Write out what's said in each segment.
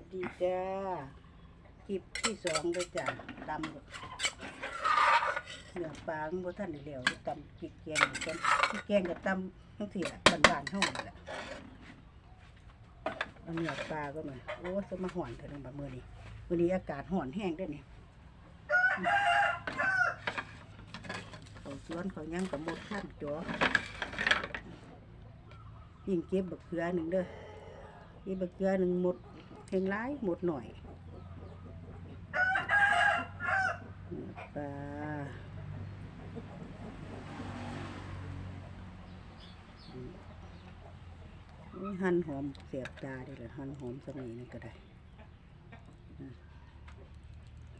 วัสดีจ้าคลิปที่สองเลยจ้าตำเนื้อปลาของบ่ท่านได้แล้วตำพริกแกงกันพริกแกงกับตำทั้งเสี่ละบ้านๆเฮานี่แหละเอาเนื้อปลาก็มาโอ้จะมาห่อนเถอะนึงแบบมือนี้มือนี้อากาศห่อนแห้งด้วยนี่อืมเขาสวนเขายังกับหมดขั้นจ้อยิ่งเก็บบักเขือหนึ่งเด้อนี่บักเกลือหนึ่งหมด เพียงร้ายหมดหน่อยปลาหั่นหอมเสียบตาได้เลยหั่นหอมสมัยนี้ก็ได้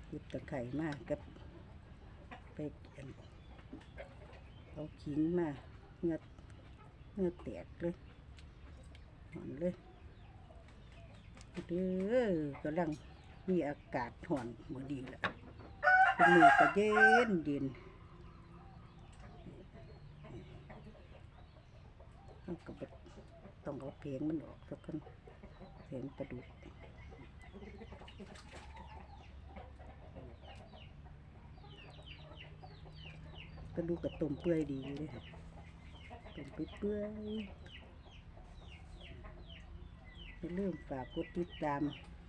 หยิบตะไคร่มากกับไปเอาขิงมาเงือเงือแตกเลยหอนเลย เด้อกำลังมีอากาศห่อนมือดีแหละมือก็เย็นเย็นต้องกับต้องเอาเพลงมันออกสักคนเพลงประดุกกระดูกกับต้มเปื่อยดีเลยค่ะต้มเปื่อย อย่าลืมฝากกดติดตาม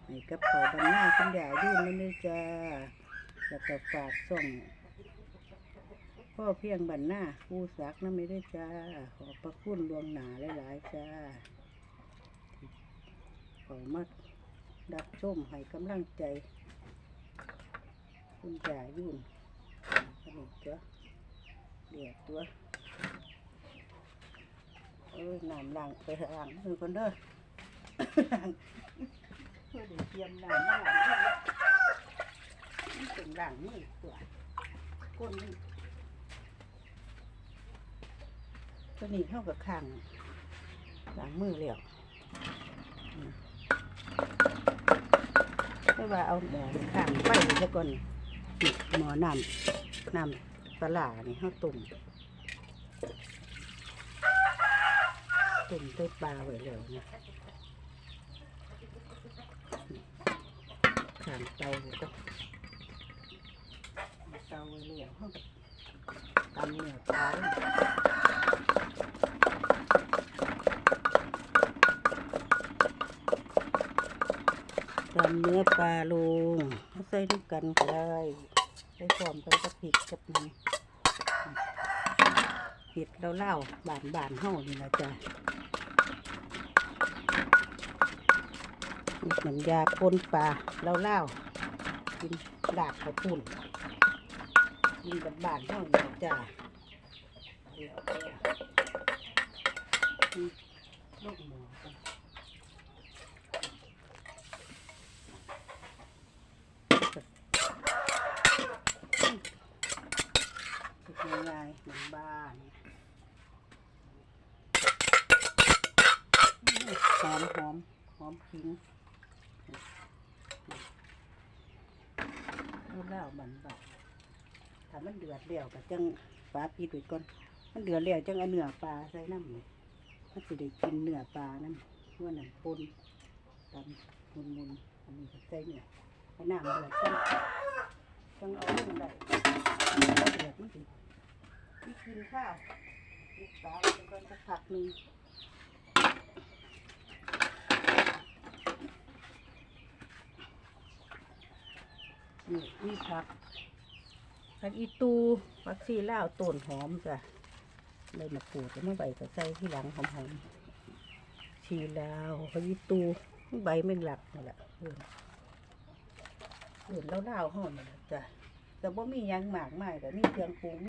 ให้กับเขาบรรณาคุณยายยุ่นนั่นเลยจ้าแล้วก็ฝากส่งพ่อเพียงบรรณาผู้สักนั่นไม่ได้จ้า ขอบพระคุณดวงหนาหลายๆจ้าขอมาดับชมให้กำลังใจ คุณยายยุ่นสนุกจ้ะเดียดตัวเอ้ยน้ำล้างไปล้างมือคนเด้อ เพื่อเดี๋ยวเตรียมน้ำมาล้างนี่เป็นล้างมือตัวก้นนี่ตัวนี้เท่ากับข้างหล้างมือแล้วอืมไม่ว่าเอาหมอข้างไฟซะก่อนหมอน้ำน้ำปลาร้านี่เท่าตุ่มตุ่มใส่ปลาไว้แล้วนะ ขามเตาก็เตาไว้เลี้ยวเขาก็ตำเนื้อปลาเลยตำเนื้อปลาลงใส่ด้วยกันก็ได้ใส่พร้อมกันกับพริกกับนี่เห็ดเล่าๆบานบานๆเห่านี่นะจ๊ะ นี่น้ำยาปนปลาเล่าๆกินดาบข้าวปุ้นกินบานบานเห่านี่นะจ๊ะเดี๋ยวลูกหมูกันสุดง่ายๆเหมือนบ้านหอมหอมหอมขิง อาแล้วบันบัดถ้ามันเดือดเดี่ยวก็จังปลาปิดไว้ก่อนมันเดือดแล้วจังเอาเนื้อปลาใส่น้ำมันจะได้กินเนื้อปลานั่นว่านั่นปนตำมุนมุนๆอันนี้ก็ใส่เนื้อให้น้ำเดือดจังจังเอาลงได้เดือดมันสิที่กินข้าวลูกสาวจะก็สักพักหนึ่ง นี่นี่ผักผักอีตูผักซีล่าวต้นหอมจ้ะเลยมาปลูกแล้วเมื่อใบก็ใส่ที่หลังหอมๆชีลาวผักอีตูใบไม่หลักนี่แหละเอื่นเอื่นเล่าๆห่อนนั่แหละจ้ะแต่ว่ามีหยังหมากมายแต่มีเครื่องปรุง